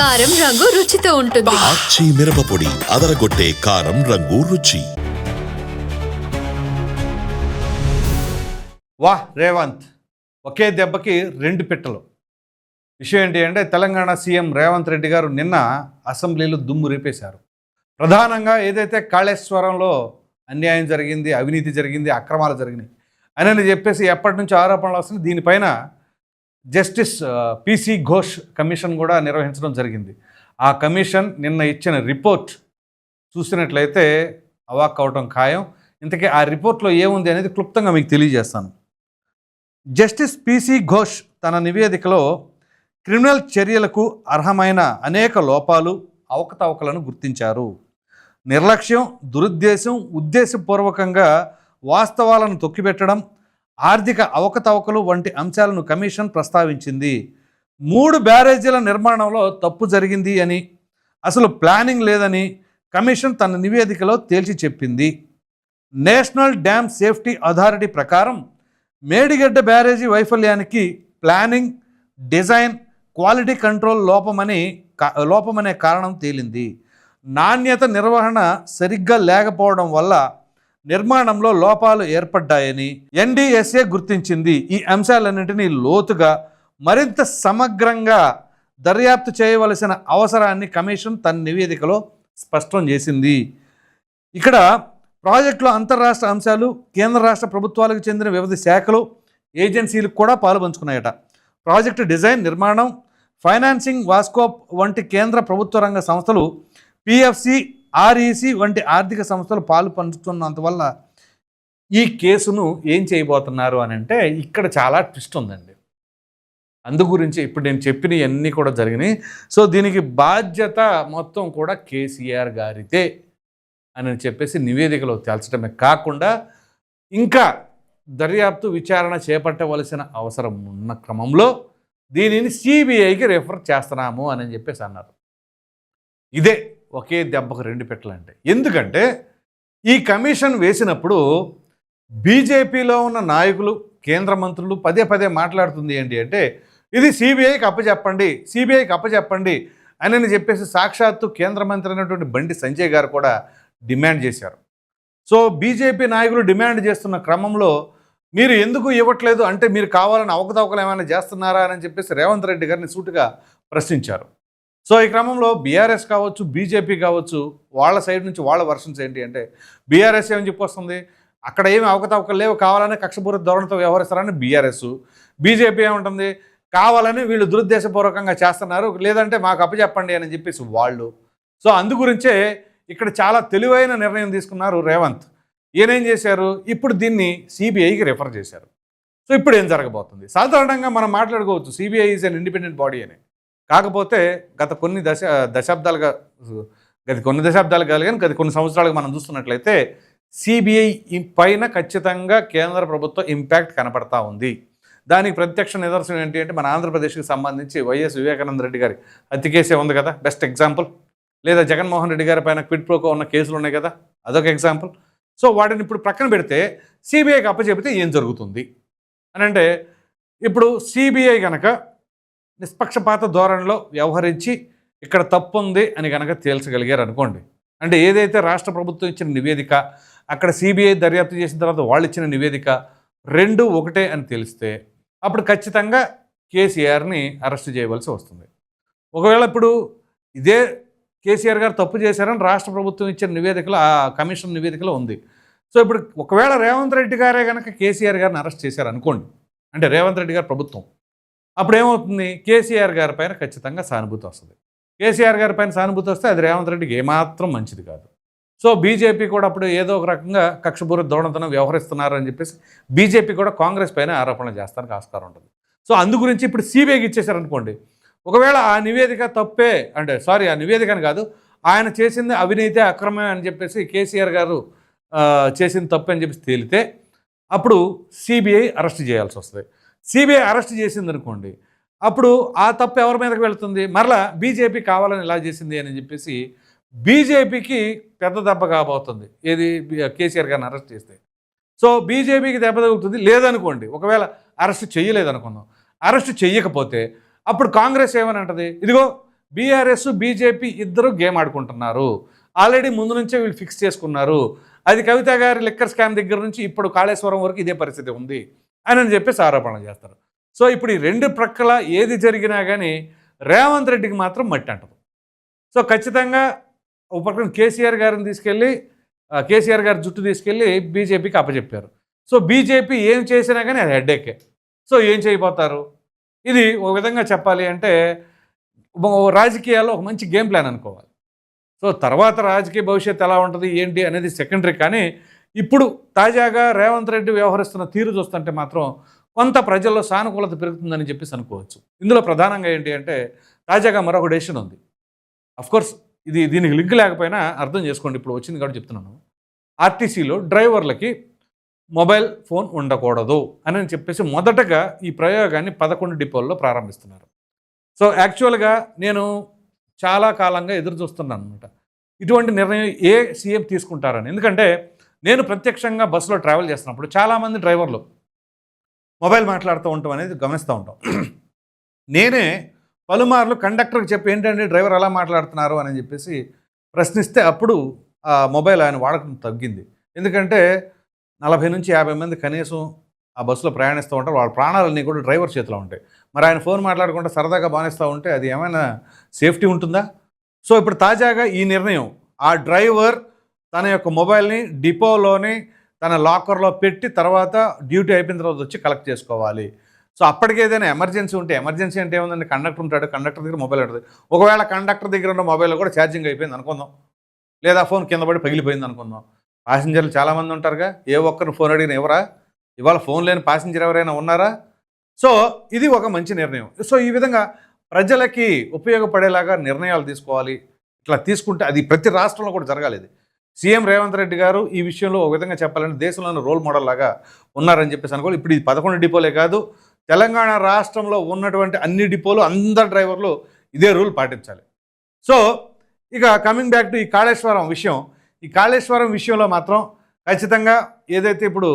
కారం రంగు రుచితో ఉంటుంది. ఆచి మిరపపొడి అదరగొట్టే కారం రంగు రుచి. వాహ్ రేవంత్. ఒకే దెబ్బకి రెండు పిట్టలు. విషయం ఏంటి అంటే తెలంగాణ సీఎం రేవంత్ రెడ్డి గారు నిన్న అసెంబ్లీలో దుమ్ము రేపేశారు. ప్రధానంగా ఏదైతే కాళేశ్వరంలో అన్యాయం జరిగింది అవినీతి జరిగింది అక్రమాలు జరిగినాయి అని చెప్పేసి ఎప్పటి నుంచి ఆరోపణలు వస్తున్నాయి. దీనిపైన జస్టిస్ పిసి ఘోష్ కమిషన్ కూడా నిర్వహించడం జరిగింది. ఆ కమిషన్ నిన్న ఇచ్చిన రిపోర్ట్ చూసినట్లయితే అవాక్ అవటం ఖాయం. ఇంతకీ ఆ రిపోర్ట్లో ఏముంది అనేది క్లుప్తంగా మీకు తెలియజేస్తాను. జస్టిస్ పిసి ఘోష్ తన నివేదికలో క్రిమినల్ చర్యలకు అర్హమైన అనేక లోపాలు అవకతవకలను గుర్తించారు. నిర్లక్ష్యం దురుద్దేశం ఉద్దేశపూర్వకంగా వాస్తవాలను తొక్కిపెట్టడం ఆర్థిక అవకతవకలు వంటి అంశాలను కమిషన్ ప్రస్తావించింది. మూడు బ్యారేజీల నిర్మాణంలో తప్పు జరిగింది అని అసలు ప్లానింగ్ లేదని కమిషన్ తన నివేదికలో తేల్చి చెప్పింది. నేషనల్ డ్యామ్ సేఫ్టీ అథారిటీ ప్రకారం మేడిగడ్డ బ్యారేజీ వైఫల్యానికి ప్లానింగ్ డిజైన్ క్వాలిటీ కంట్రోల్ లోపమని లోపమనే కారణం తేలింది. నాణ్యత నిర్వహణ సరిగ్గా లేకపోవడం వల్ల నిర్మాణంలో లోపాలు ఏర్పడ్డాయని ఎన్డీఎస్ఏ గుర్తించింది. ఈ అంశాలన్నింటినీ లోతుగా మరింత సమగ్రంగా దర్యాప్తు చేయవలసిన అవసరాన్ని కమిషన్ తన నివేదికలో స్పష్టం చేసింది. ఇక్కడ ప్రాజెక్టులో అంతర్రాష్ట్ర అంశాలు కేంద్ర రాష్ట్ర ప్రభుత్వాలకు చెందిన వివిధ శాఖలు ఏజెన్సీలు కూడా పాలుపంచుకున్నాయట ప్రాజెక్టు డిజైన్ నిర్మాణం ఫైనాన్సింగ్ వాస్కోప్ వంటి కేంద్ర ప్రభుత్వ రంగ సంస్థలు పిఎఫ్సి ఆర్ఈసి వంటి ఆర్థిక సంస్థలు పాలు పంచుతున్నందువల్ల ఈ కేసును ఏం చేయబోతున్నారు అని అంటే ఇక్కడ చాలా ట్విస్ట్ ఉందండి. అందు గురించి ఇప్పుడు నేను చెప్పినవన్నీ కూడా జరిగినాయి. సో దీనికి బాధ్యత మొత్తం కూడా కేసీఆర్ గారితే అని చెప్పేసి నివేదికలో తేల్చడమే కాకుండా ఇంకా దర్యాప్తు విచారణ చేపట్టవలసిన అవసరం ఉన్న క్రమంలో దీనిని సిబిఐకి రెఫర్ చేస్తున్నాము అని చెప్పేసి అన్నారు. ఇదే ఒకే దెబ్బకు రెండు పెట్టలంటే. ఎందుకంటే ఈ కమిషన్ వేసినప్పుడు బీజేపీలో ఉన్న నాయకులు కేంద్ర మంత్రులు పదే పదే మాట్లాడుతుంది ఏంటి అంటే ఇది సిబిఐకి అప్పచెప్పండి సిబిఐకి అప్పచెప్పండి అని చెప్పేసి సాక్షాత్తు కేంద్ర మంత్రి అయినటువంటి బండి సంజయ్ గారు కూడా డిమాండ్ చేశారు. సో బీజేపీ నాయకులు డిమాండ్ చేస్తున్న క్రమంలో మీరు ఎందుకు ఇవ్వట్లేదు? అంటే మీరు కావాలని అవకతవకలు ఏమైనా చేస్తున్నారా? అని చెప్పేసి రేవంత్ రెడ్డి గారిని సూటుగా ప్రశ్నించారు. సో ఈ క్రమంలో బీఆర్ఎస్ కావచ్చు బీజేపీ కావచ్చు వాళ్ళ సైడ్ నుంచి వాళ్ళ వర్షన్స్ ఏంటి అంటే బీఆర్ఎస్ ఏమని చెప్పొస్తుంది అక్కడ ఏమి అవకతవకలు లేవు కావాలని కక్షపూరిత ధోరణితో వ్యవహరిస్తారని బీఆర్ఎస్. బీజేపీ ఏముంటుంది? కావాలని వీళ్ళు దురుద్దేశపూర్వకంగా చేస్తున్నారు లేదంటే మాకు అప్పచెప్పండి అని చెప్పేసి వాళ్ళు. సో అందు గురించే ఇక్కడ చాలా తెలివైన నిర్ణయం తీసుకున్నారు రేవంత్. ఈయనేం చేశారు? ఇప్పుడు దీన్ని సిబిఐకి రిఫర్ చేశారు. సో ఇప్పుడు ఏం జరగబోతుంది? సాధారణంగా మనం మాట్లాడుకోవచ్చు CBI is an independent body అని. కాకపోతే గత కొన్ని దశ దశాబ్దాలుగా గత కొన్ని దశాబ్దాలు కాదు కానీ గత కొన్ని సంవత్సరాలుగా మనం చూస్తున్నట్లయితే సిబిఐ పైన ఖచ్చితంగా కేంద్ర ప్రభుత్వ ఇంపాక్ట్ కనపడతా ఉంది. దానికి ప్రత్యక్ష నిదర్శనం ఏంటి అంటే మన ఆంధ్రప్రదేశ్కి సంబంధించి వైఎస్ వివేకానంద రెడ్డి గారి హత్య కేసే ఉంది కదా బెస్ట్ ఎగ్జాంపుల్. లేదా జగన్మోహన్ రెడ్డి గారి పైన క్విడ్ ప్రోకో ఉన్న కేసులు ఉన్నాయి కదా అదొక ఎగ్జాంపుల్. సో వాటిని ఇప్పుడు ప్రక్కన పెడితే సిబిఐకి అప్పచెబితే ఏం జరుగుతుంది? అని అంటే ఇప్పుడు సిబిఐ కనుక నిష్పక్షపాత ధోరణిలో వ్యవహరించి ఇక్కడ తప్పు ఉంది అని కనుక తేల్చగలిగారు అనుకోండి అంటే ఏదైతే రాష్ట్ర ప్రభుత్వం ఇచ్చిన నివేదిక అక్కడ సిబిఐ దర్యాప్తు చేసిన తర్వాత వాళ్ళు ఇచ్చిన నివేదిక రెండు ఒకటే అని తెలిస్తే అప్పుడు ఖచ్చితంగా కేసీఆర్ని అరెస్ట్ చేయవలసి వస్తుంది. ఒకవేళ ఇప్పుడు ఇదే కేసీఆర్ గారు తప్పు చేశారని రాష్ట్ర ప్రభుత్వం ఇచ్చిన నివేదికలో ఆ కమిషన్ నివేదికలో ఉంది. సో ఇప్పుడు ఒకవేళ రేవంత్ రెడ్డి గారే కనుక కేసీఆర్ గారిని అరెస్ట్ చేశారు అనుకోండి అంటే రేవంత్ రెడ్డి గారు ప్రభుత్వం అప్పుడు ఏమవుతుంది కేసీఆర్ గారి పైన ఖచ్చితంగా సానుభూతి వస్తుంది. కేసీఆర్ గారి పైన సానుభూతి వస్తే అది రేవంత్ రెడ్డికి ఏమాత్రం మంచిది కాదు. సో బీజేపీ కూడా అప్పుడు ఏదో ఒక రకంగా కక్షపూర దోణతనం వ్యవహరిస్తున్నారు అని చెప్పేసి బీజేపీ కూడా కాంగ్రెస్ పైన ఆరోపణలు చేస్తానికి ఆస్కారం ఉంటుంది. సో అందు గురించి ఇప్పుడు సిబిఐకి ఇచ్చేసారనుకోండి ఒకవేళ ఆ నివేదిక తప్పే అంటే సారీ ఆ నివేదికని కాదు ఆయన చేసింది అవినీతి అక్రమే అని చెప్పేసి కేసీఆర్ గారు చేసింది తప్పే అని చెప్పేసి తేలితే అప్పుడు సిబిఐ అరెస్ట్ చేయాల్సి వస్తుంది. సిబిఐ అరెస్ట్ చేసింది అనుకోండి అప్పుడు ఆ తప్పు ఎవరి మీదకి వెళుతుంది? మరలా బీజేపీ కావాలని ఇలా చేసింది అని చెప్పేసి బీజేపీకి పెద్ద దెబ్బ కాబోతుంది. ఏది? కేసీఆర్ గారిని అరెస్ట్ చేస్తే. సో బీజేపీకి దెబ్బ తగులుతుంది లేదనుకోండి. ఒకవేళ అరెస్ట్ చేయలేదనుకుందాం. అరెస్ట్ చేయకపోతే అప్పుడు కాంగ్రెస్ ఏమని అంటది ఇదిగో బీఆర్ఎస్ బీజేపీ ఇద్దరు గేమ్ ఆడుకుంటున్నారు. ఆల్రెడీ ముందు నుంచే వీళ్ళు ఫిక్స్ చేసుకున్నారు. అది కవిత గారి లిక్కర్ స్కామ్ దగ్గర నుంచి ఇప్పుడు కాళేశ్వరం వరకు ఇదే పరిస్థితి ఉంది. అని అని చెప్పేసి ఆరోపణలు చేస్తారు. సో ఇప్పుడు ఈ రెండు ప్రక్కల ఏది జరిగినా కానీ రేవంత్ రెడ్డికి మాత్రం మట్టి అంటదు. సో ఖచ్చితంగా ఒక పక్కన కేసీఆర్ గారిని తీసుకెళ్ళి కేసీఆర్ గారి జుట్టు తీసుకెళ్ళి బీజేపీకి అప్పచెప్పారు సో బీజేపీ ఏం చేసినా కానీ అది హెడ్ఏకే సో ఏం చేయబోతారు? ఇది ఒక విధంగా చెప్పాలి అంటే రాజకీయాల్లో ఒక మంచి గేమ్ ప్లాన్ అనుకోవాలి. సో తర్వాత రాజకీయ భవిష్యత్తు ఎలా ఉంటుంది? ఏంటి? అనేది సెకండరీ కానీ ఇప్పుడు తాజాగా రేవంత్ రెడ్డి వ్యవహరిస్తున్న తీరు చూస్తుంటే మాత్రం కొంత ప్రజల్లో సానుకూలత పెరుగుతుందని చెప్పేసి అనుకోవచ్చు. ఇందులో ప్రధానంగా ఏంటి అంటే తాజాగా మరొక డెసిషన్ ఉంది. అఫ్కోర్స్ ఇది దీనికి లింక్ లేకపోయినా అర్థం చేసుకోండి. ఇప్పుడు వచ్చింది కాబట్టి చెప్తున్నాను. ఆర్టీసీలో డ్రైవర్లకి మొబైల్ ఫోన్ ఉండకూడదు అని చెప్పేసి మొదటగా ఈ ప్రయోగాన్ని పదకొండు డిపోల్లో ప్రారంభిస్తున్నారు. సో యాక్చువల్గా నేను చాలా కాలంగా ఎదురు చూస్తున్నాను అనమాట ఇటువంటి నిర్ణయం ఏ సీఎం తీసుకుంటారని. ఎందుకంటే నేను ప్రత్యక్షంగా బస్సులో ట్రావెల్ చేస్తున్నప్పుడు చాలామంది డ్రైవర్లు మొబైల్ మాట్లాడుతూ ఉంటాం అనేది గమనిస్తూ ఉంటాం. నేనే పలుమార్లు కండక్టర్కి చెప్పి ఏంటంటే డ్రైవర్ ఎలా మాట్లాడుతున్నారు? అని చెప్పేసి ప్రశ్నిస్తే అప్పుడు ఆ మొబైల్ ఆయన వాడకం తగ్గింది. ఎందుకంటే నలభై నుంచి యాభై మంది కనీసం ఆ బస్సులో ప్రయాణిస్తూ ఉంటారు. వాళ్ళ ప్రాణాలన్నీ కూడా డ్రైవర్ చేతిలో ఉంటాయి. మరి ఆయన ఫోన్ మాట్లాడకుండా సరదాగా బానిస్తూ ఉంటే అది ఏమైనా సేఫ్టీ ఉంటుందా? సో ఇప్పుడు తాజాగా ఈ నిర్ణయం ఆ డ్రైవర్ తన యొక్క మొబైల్ని డిపోలోని తన లాకర్లో పెట్టి తర్వాత డ్యూటీ అయిపోయిన తర్వాత వచ్చి కలెక్ట్ చేసుకోవాలి. సో అప్పటికి ఏదైనా ఎమర్జెన్సీ ఉంటే ఎమర్జెన్సీ అంటే ఏముందండి? కండక్టర్ ఉంటాడు కండక్టర్ దగ్గర మొబైల్ ఉంటుంది. ఒకవేళ కండక్టర్ దగ్గర ఉన్న మొబైల్ కూడా ఛార్జింగ్ అయిపోయింది అనుకుందాం. లేదా ఫోన్ కింద పడి పగిలిపోయింది అనుకుందాం. పాసింజర్లు చాలామంది ఉంటారుగా. ఏ ఒక్కరిని ఫోన్ అడిగిన ఎవరా? ఇవాళ ఫోన్ లేని పాసింజర్ ఎవరైనా ఉన్నారా? సో ఇది ఒక మంచి నిర్ణయం. సో ఈ విధంగా ప్రజలకి ఉపయోగపడేలాగా నిర్ణయాలు తీసుకోవాలి. ఇట్లా తీసుకుంటే అది ప్రతి రాష్ట్రంలో కూడా జరగాలి ఇది. సీఎం రేవంత్ రెడ్డి గారు ఈ విషయంలో ఒక విధంగా చెప్పాలంటే దేశంలోని రోల్ మోడల్ లాగా ఉన్నారని చెప్పేసి అనుకోవాలి. ఇప్పుడు ఇది పదకొండు డిపోలే కాదు తెలంగాణ రాష్ట్రంలో ఉన్నటువంటి అన్ని డిపోలు అందరు డ్రైవర్లు ఇదే రూల్ పాటించాలి. సో ఇక కమింగ్ బ్యాక్ టు ఈ కాళేశ్వరం విషయం. ఈ కాళేశ్వరం విషయంలో మాత్రం ఖచ్చితంగా ఏదైతే ఇప్పుడు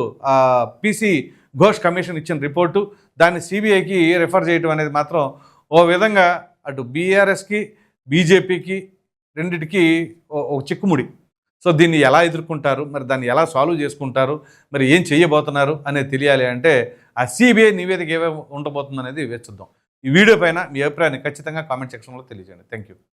పీసీ ఘోష్ కమిషన్ ఇచ్చిన రిపోర్టు దాన్ని సిబిఐకి రిఫర్ చేయడం అనేది మాత్రం ఓ విధంగా అటు బీఆర్ఎస్కి బీజేపీకి రెండిటికి ఓ- ఒక చిక్కుముడి. సో దీన్ని ఎలా ఎదుర్కొంటారు? మరి దాన్ని ఎలా సాల్వ్ చేసుకుంటారు? మరి ఏం చేయబోతున్నారు అనేది తెలియాలి అంటే ఆ సిబిఐ నివేదిక ఏమేమి ఉండబోతుంది అనేది వేచుద్దాం ఈ వీడియో పైన మీ అభిప్రాయాన్ని ఖచ్చితంగా కామెంట్ సెక్షన్లో తెలియజేయండి. Thank you